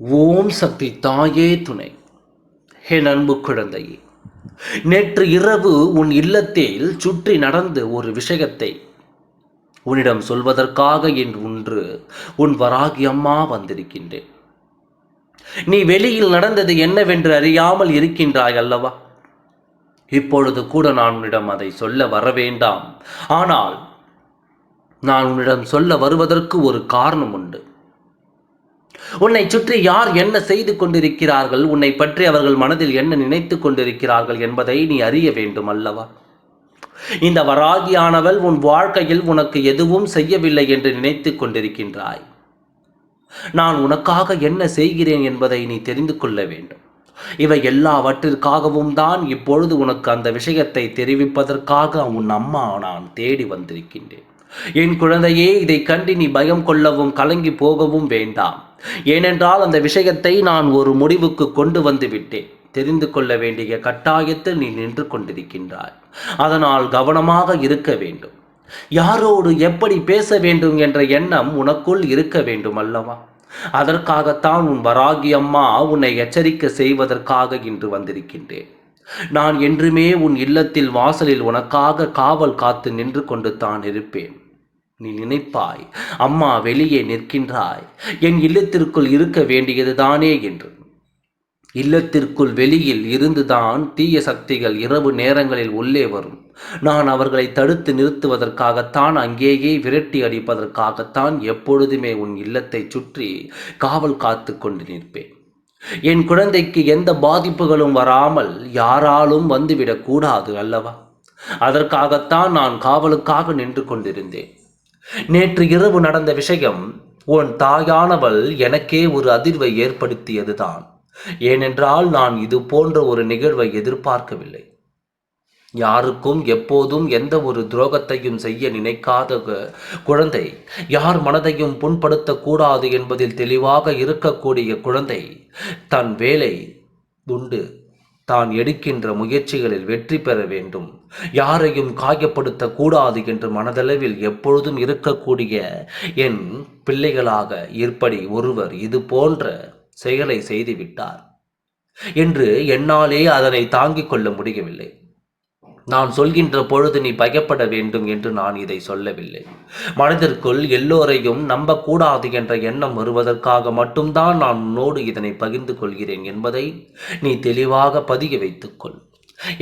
ஓம் சக்தி தாயே துணை. என் அன்பு குழந்தையே நேற்று இரவு உன் இல்லத்தில் சுற்றி நடந்த ஒரு விஷயத்தை உன்னிடம் சொல்வதற்காக என்று ஒன்று உன் வராகி அம்மா வந்திருக்கின்றேன். நீ வெளியில் நடந்தது என்னவென்று அறியாமல் இருக்கின்றாய் அல்லவா? இப்பொழுது கூட நான் உன்னிடம் அதை சொல்ல வர வேண்டாம். ஆனால் நான் உன்னிடம் சொல்ல வருவதற்கு ஒரு காரணம் உண்டு. உன்னை சுற்றி யார் என்ன செய்து கொண்டிருக்கிறார்கள்? உன்னை பற்றி அவர்கள் மனதில் என்ன நினைத்து கொண்டிருக்கிறார்கள் என்பதை நீ அறிய வேண்டும் அல்லவா? இந்த வராகியானவள் உன் வாழ்க்கையில் உனக்கு எதுவும் செய்யவில்லை என்று நினைத்து கொண்டிருக்கின்றாய். நான் உனக்காக என்ன செய்கிறேன் என்பதை நீ தெரிந்து கொள்ள வேண்டும். இவை எல்லாவற்றிற்காகவும் தான் இப்பொழுது உனக்கு அந்த விஷயத்தை தெரிவிப்பதற்காக உன் அம்மா நான் தேடி வந்திருக்கின்றேன். என் குழந்தையே இதை கண்டு நீ பயம் கொள்ளவும் கலங்கி போகவும் வேண்டாம். ஏனென்றால் அந்த விஷயத்தை நான் ஒரு முடிவுக்கு கொண்டு வந்து விட்டேன் தெரிந்து கொள்ள வேண்டிய கட்டாயத்தில் நீ நின்று கொண்டிருக்கின்றாய். அதனால் கவனமாக இருக்க வேண்டும். யாரோடு எப்படி பேச வேண்டும் என்ற எண்ணம் உனக்குள் இருக்க வேண்டும் அல்லவா? அதற்காகத்தான் உன் வராகி அம்மா உன்னை எச்சரிக்கை செய்வதற்காக இன்று வந்திருக்கின்றேன். நான் என்றுமே உன் இல்லத்தில் வாசலில் உனக்காக காவல் காத்து நின்று கொண்டு தான் இருப்பேன். நீ நினைப்பாய். அம்மா வெளியே நிற்கின்றாய். என் இல்லத்திற்குள் இருக்க வேண்டியதுதானே என்று. இல்லத்திற்குள் வெளியில் இருந்துதான் தீய சக்திகள் இரவு நேரங்களில் உள்ளே வரும். நான் அவர்களை தடுத்து நிறுத்துவதற்காகத்தான் அங்கேயே விரட்டி அடிப்பதற்காகத்தான் எப்பொழுதுமே உன் இல்லத்தை சுற்றி காவல் காத்து கொண்டு நிற்பேன். என் குழந்தைக்கு எந்த பாதிப்புகளும் வராமல் யாராலும் வந்துவிடக்கூடாது அல்லவா? அதற்காகத்தான் நான் காவலுக்காக நின்று கொண்டிருந்தேன். நேற்று இரவு நடந்த விஷயம் உன் தாயானவள் எனக்கே ஒரு அதிர்வை ஏற்படுத்தியதுதான். ஏனென்றால் நான் இது போன்ற ஒரு நிகழ்வை எதிர்பார்க்கவில்லை. யாருக்கும் எப்போதும் எந்த ஒரு துரோகத்தையும் செய்ய நினைக்காத குழந்தை யார் மனதையும் புண்படுத்தக்கூடாது என்பதில் தெளிவாக இருக்கக்கூடிய குழந்தை தன் வேலை உண்டு. தான் எடுக்கின்ற முயற்சிகளில் வெற்றி பெற வேண்டும். யாரையும் காயப்படுத்தக்கூடாது என்று மனதளவில் எப்பொழுதும் இருக்கக்கூடிய என் பிள்ளைகளாக இருப்படி ஒருவர் இது போன்ற செயலை செய்துவிட்டார். என்று என்னாலே அதனை தாங்கிக் கொள்ள முடியவில்லை. நான் சொல்கின்ற பொழுது நீ பயப்பட வேண்டும் என்று நான் இதை சொல்லவில்லை. மனதிற்குள் எல்லோரையும் நம்பக்கூடாது என்ற எண்ணம் வருவதற்காக மட்டும்தான் நான் உன்னோடு இதனை பகிர்ந்து கொள்கிறேன் என்பதை நீ தெளிவாக பதிய வைத்துக்கொள்.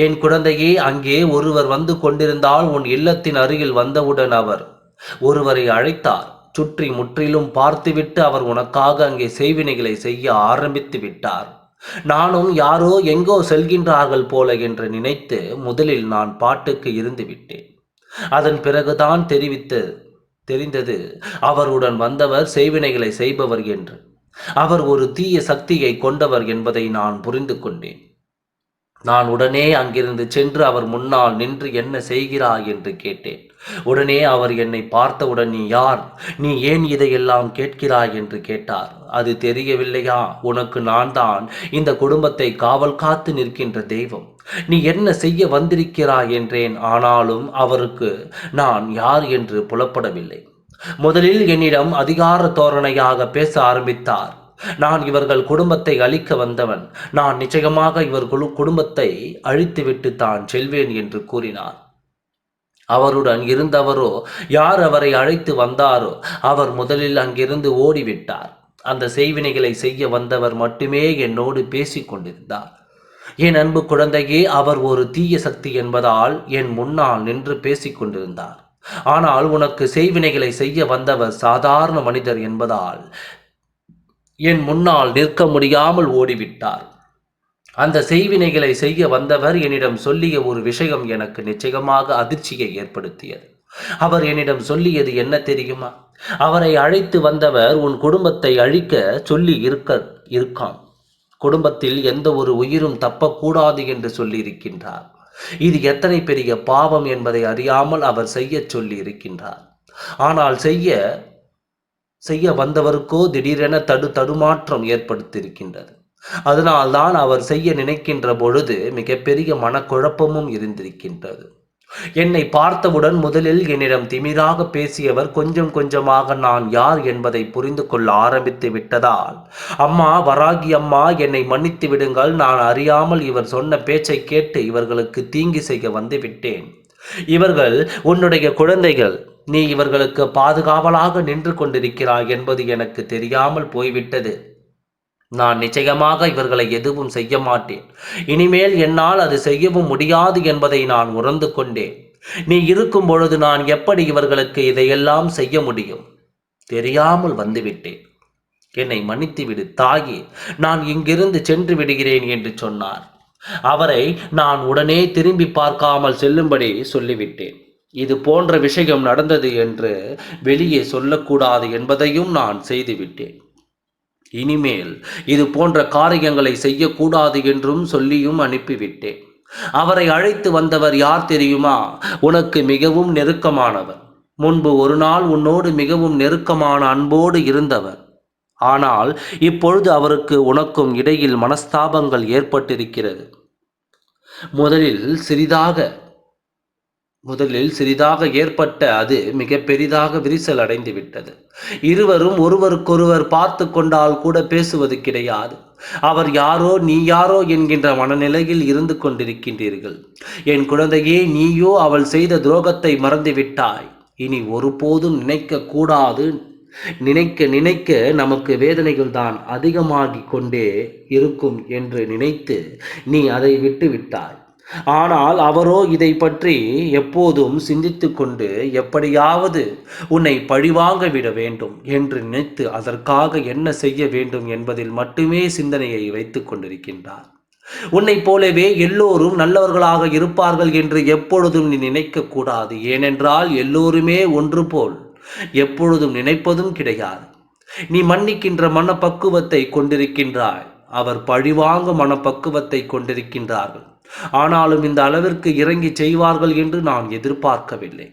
என் குழந்தையே அங்கே ஒருவர் வந்து கொண்டிருந்தால் உன் இல்லத்தின் அருகில் வந்தவுடன் அவர் ஒருவரை அழைத்தார். சுற்றி முற்றிலும் பார்த்துவிட்டு அவர் உனக்காக அங்கே செய்வினைகளை செய்ய ஆரம்பித்து விட்டார். நானும் யாரோ எங்கோ செல்கின்றார்கள் போல என்று நினைத்து முதலில் நான் பாட்டுக்கு இருந்து விட்டேன் அதன் பிறகுதான் தெரிவித்து தெரிந்தது அவருடன் வந்தவர் செய்வினைகளை செய்பவர் என்று. அவர் ஒரு தீய சக்தியை கொண்டவர் என்பதை நான் புரிந்து கொண்டேன். நான் உடனே அங்கிருந்து சென்று அவர் முன்னால் நின்று என்ன செய்கிறாய் என்று கேட்டேன். உடனே அவர் என்னை பார்த்தவுடன் நீ யார்? நீ ஏன் இதையெல்லாம் கேட்கிறாய்? என்று கேட்டார். அது தெரியவில்லையா? உனக்கு நான் தான் இந்த குடும்பத்தை காவல் காத்து நிற்கின்ற தெய்வம். நீ என்ன செய்ய வந்திருக்கிறாய்? என்றேன். ஆனாலும் அவருக்கு நான் யார் என்று புலப்படவில்லை. முதலில் என்னிடம் அதிகார தோரணையாக பேச ஆரம்பித்தார். நான் இவர்கள் குடும்பத்தை அழிக்க வந்தவன். நான் நிச்சயமாக இவர் குழு- குடும்பத்தை அழித்துவிட்டு தான் செல்வேன் என்று கூறினார். அவருடன் இருந்தவரோ யார் அவரை அழைத்து வந்தாரோ அவர் முதலில் அங்கிருந்து ஓடிவிட்டார். அந்த செய்வினைகளை செய்ய வந்தவர் மட்டுமே என்னோடு பேசிக்கொண்டிருந்தார். என் அன்பு குழந்தையே அவர் ஒரு தீய சக்தி என்பதால் என் முன்னால் நின்று பேசிக் கொண்டிருந்தார் ஆனால் உனக்கு செய்வினைகளை செய்ய வந்தவர் சாதாரண மனிதர் என்பதால் என் முன்னால் நிற்க முடியாமல் ஓடிவிட்டார். அந்த செய்வினைகளை செய்ய வந்தவர் என்னிடம் சொல்லிய ஒரு விஷயம் எனக்கு நிச்சயமாக அதிர்ச்சியை ஏற்படுத்தியது. அவர் என்னிடம் சொல்லியது என்ன தெரியுமா? அவரை அழைத்து வந்தவர் உன் குடும்பத்தை அழிக்க சொல்லி இருக்க இருக்கான். குடும்பத்தில் எந்த ஒரு உயிரும் தப்பக்கூடாது என்று சொல்லியிருக்கின்றார். இது எத்தனை பெரிய பாவம் என்பதை அறியாமல் அவர் செய்யச் சொல்லி இருக்கின்றார் ஆனால் செய்ய செய்ய வந்தவருக்கோ திடீரென தடு தடுமாற்றம் ஏற்படுத்தியிருக்கின்றது. அதனால்தான் அவர் செய்ய நினைக்கின்ற பொழுது மிகப்பெரிய மனக்குழப்பமும் இருந்திருக்கின்றது. என்னை பார்த்தவுடன் முதலில் என்னிடம் திமிராக பேசியவர் கொஞ்சம் கொஞ்சமாக நான் யார் என்பதை புரிந்து கொள்ள ஆரம்பித்து விட்டதால். அம்மா வராகி அம்மா என்னை மன்னித்து விடுங்கள். நான் அறியாமல் இவர் சொன்ன பேச்சை கேட்டு இவர்களுக்கு தீங்கு செய்ய வந்து விட்டேன். இவர்கள் உன்னுடைய குழந்தைகள் நீ இவர்களுக்கு பாதுகாவலாக நின்று கொண்டிருக்கிறாய் என்பது எனக்கு தெரியாமல் போய்விட்டது. நான் நிச்சயமாக இவர்களை எதுவும் செய்ய மாட்டேன். இனிமேல் என்னால் அது செய்யவும் முடியாது என்பதை நான் உணர்ந்து கொண்டேன். நீ இருக்கும் பொழுது நான் எப்படி இவர்களுக்கு இதையெல்லாம் செய்ய முடியும்? தெரியாமல் வந்துவிட்டேன். என்னை மன்னித்து விடு நான் இங்கிருந்து சென்று விடுகிறேன் என்று சொன்னார். அவரை நான் உடனே திரும்பி பார்க்காமல் செல்லும்படி சொல்லிவிட்டேன். இது போன்ற விஷயம் நடந்தது என்று வெளியே சொல்லக்கூடாது என்பதையும் நான் செய்துவிட்டேன். இனிமேல் இது போன்ற காரியங்களை செய்யக்கூடாது என்றும் சொல்லியும் அனுப்பிவிட்டேன். அவரை அழைத்து வந்தவர் யார் தெரியுமா? உனக்கு மிகவும் நெருக்கமானவர். முன்பு ஒரு நாள் உன்னோடு மிகவும் நெருக்கமான அன்போடு இருந்தவர். ஆனால் இப்பொழுது அவருக்கு உனக்கும் இடையில் மனஸ்தாபங்கள் ஏற்பட்டிருக்கிறது. முதலில் சிறிதாக முதலில் சிறிதாக ஏற்பட்ட அது மிக பெரிதாக விரிசல் அடைந்து விட்டது. இருவரும் ஒருவருக்கொருவர் பார்த்து கொண்டால் கூட பேசுவது கிடையாது. அவர் யாரோ நீ யாரோ என்கின்ற மனநிலையில் இருந்து கொண்டிருக்கின்றீர்கள். என் குழந்தையே நீயோ அவள் செய்த துரோகத்தை மறந்துவிட்டாய். இனி ஒருபோதும் நினைக்க கூடாது. நினைக்க நினைக்க நமக்கு வேதனைகள் தான் அதிகமாகிக் கொண்டே இருக்கும் என்று நினைத்து நீ அதை விட்டு விட்டாய் ஆனால் அவரோ இதை பற்றி எப்போதும் சிந்தித்து கொண்டு எப்படியாவது உன்னை பழிவாங்க விட வேண்டும் என்று நினைத்து அதற்காக என்ன செய்ய வேண்டும் என்பதில் மட்டுமே சிந்தனையை வைத்துக் கொண்டிருக்கின்றார். உன்னைப் போலவே எல்லோரும் நல்லவர்களாக இருப்பார்கள் என்று எப்பொழுதும் நீ நினைக்கக்கூடாது ஏனென்றால் எல்லோருமே ஒன்று போல் எப்பொழுதும் நினைப்பதும் கிடையாது. நீ மன்னிக்கின்ற மனப்பக்குவத்தை கொண்டிருக்கின்றாய். அவர் பழிவாங்க மனப்பக்குவத்தை கொண்டிருக்கின்றார்கள். ஆனாலும் இந்த அளவிற்கு இறங்கி செய்வார்கள் என்று நான் எதிர்பார்க்கவில்லை.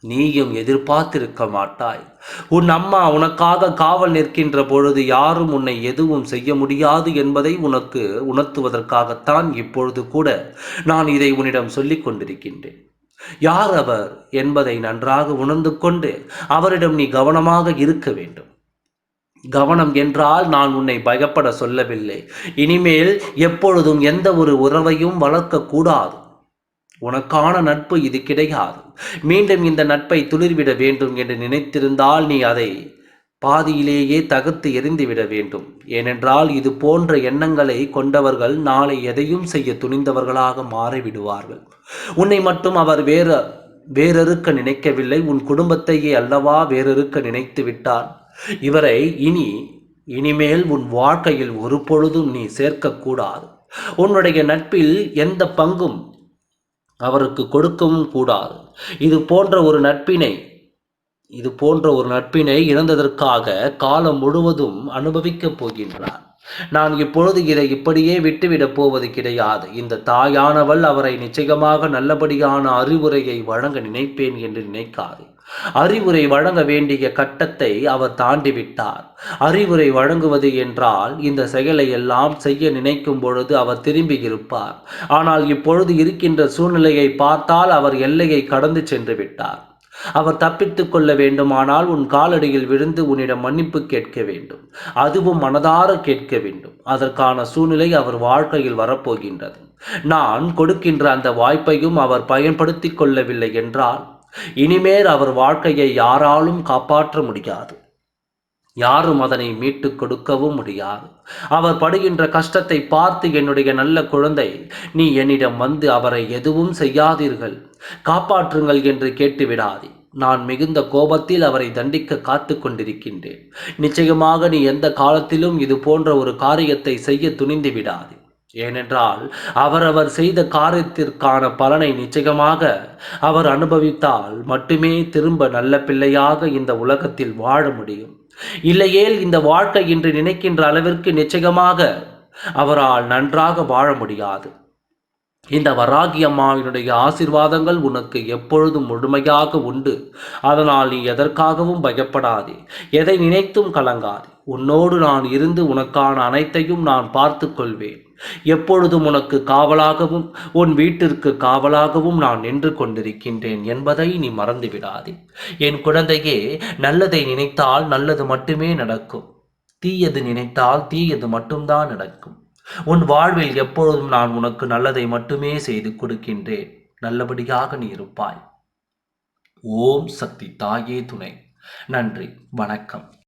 நீயும் எதிர்பார்த்திருக்க மாட்டாய். உன் அம்மா உனக்காக காவல் நிற்கின்ற பொழுது யாரும் உன்னை எதுவும் செய்ய முடியாது என்பதை உனக்கு உணர்த்துவதற்காகத்தான் இப்பொழுது கூட நான் இதை உன்னிடம் சொல்லிக் கொண்டிருக்கின்றேன். யார் அவர் என்பதை நன்றாக உணர்ந்து கொண்டு அவரிடம் நீ கவனமாக இருக்க வேண்டும். கவனம் என்றால் நான் உன்னை பயப்பட சொல்லவில்லை. இனிமேல் எப்பொழுதும் எந்த ஒரு உறவையும் வளர்க்கக்கூடாது உனக்கான நட்பு இது கிடையாது. மீண்டும் இந்த நட்பை துளிர்விட வேண்டும் என்று நினைத்திருந்தால் நீ அதை பாதியிலேயே தகர்த்து எறிந்துவிட வேண்டும். ஏனென்றால் இது போன்ற எண்ணங்களை கொண்டவர்கள் நாளை எதையும் செய்ய துணிந்தவர்களாக மாறிவிடுவார்கள். உன்னை மட்டும் அவர் வேற வேறறுக்க நினைக்கவில்லை. உன் குடும்பத்தையே அல்லவா வேறறுக்க நினைத்து விட்டார் இவரை இனி இனிமேல் உன் வாழ்க்கையில் ஒரு பொழுதும் நீ சேர்க்கக்கூடாது உன்னுடைய நட்பில் எந்த பங்கும் அவருக்கு கொடுக்கவும் கூடாது. இது போன்ற ஒரு நட்பினை இது போன்ற ஒரு நட்பினை இழந்ததற்காக காலம் முழுவதும் அனுபவிக்கப் போகின்றார். நான் இப்பொழுது இதை இப்படியே விட்டுவிடப் போவது கிடையாது. இந்த தாயானவள் அவரை நிச்சயமாக நல்லபடியான அறிவுரையை வழங்க நினைப்பேன் என்று நினைக்காது. அறிவுரை வழங்க வேண்டிய கட்டத்தை அவர் தாண்டிவிட்டார். அறிவுரை வழங்குவது என்றால் இந்த செயலை எல்லாம் செய்ய நினைக்கும் பொழுது அவர் திரும்பி இருப்பார். ஆனால் இப்பொழுது இருக்கின்ற சூழ்நிலையை பார்த்தால் அவர் எல்லையை கடந்து சென்று விட்டார். அவர் தப்பித்து கொள்ள வேண்டுமானால் உன் காலடியில் விழுந்து உன்னிடம் மன்னிப்பு கேட்க வேண்டும். அதுவும் மனதார கேட்க வேண்டும். அதற்கான சூழ்நிலை அவர் வாழ்க்கையில் வரப்போகின்றது. நான் கொடுக்கின்ற அந்த வாய்ப்பையும் அவர் பயன்படுத்திக் கொள்ளவில்லை என்றால் இனிமேல் அவர் வாழ்க்கையை யாராலும் காப்பாற்ற முடியாது. யாரும் அதனை மீட்டு கொடுக்கவும் முடியாது. அவர் படுகின்ற கஷ்டத்தை பார்த்து என்னுடைய நல்ல குழந்தை நீ என்னிடம் வந்து அவரை எதுவும் செய்யாதீர்கள். காப்பாற்றுங்கள் என்று கேட்டுவிடாதே. நான் மிகுந்த கோபத்தில் அவரை தண்டிக்க காத்து கொண்டிருக்கின்றேன் நிச்சயமாக நீ எந்த காலத்திலும் இது போன்ற ஒரு காரியத்தை செய்ய துணிந்து விடாது ஏனென்றால் அவரவர் செய்த காரியத்திற்கான பலனை நிச்சயமாக அவர் அனுபவித்தால் மட்டுமே திரும்ப நல்ல பிள்ளையாக இந்த உலகத்தில் வாழ முடியும். இல்லையேல் இந்த வாழ்க்கை என்று நினைக்கின்ற அளவிற்கு நிச்சயமாக அவரால் நன்றாக வாழ முடியாது. இந்த வராகி அம்மாவினுடைய ஆசிர்வாதங்கள் உனக்கு எப்பொழுதும் முழுமையாக உண்டு. அதனால் நீ எதற்காகவும் பயப்படாதே. எதை நினைத்தும் கலங்காதே. உன்னோடு நான் இருந்து உனக்கான அனைத்தையும் நான் பார்த்து கொள்வேன் எப்பொழுதும் உனக்கு காவலாகவும் உன் வீட்டிற்கு காவலாகவும் நான் நின்று கொண்டிருக்கின்றேன் என்பதை நீ மறந்துவிடாதே. என் குழந்தையே நல்லதை நினைத்தால் நல்லது மட்டுமே நடக்கும். தீயது நினைத்தால் தீயது மட்டும்தான் நடக்கும். உன் வாழ்வில் எப்பொழுதும் நான் உனக்கு நல்லதை மட்டுமே செய்து கொடுக்கின்றேன். நல்லபடியாக நீ இருப்பாய். ஓம் சக்தி தாயே துணை. நன்றி. வணக்கம்.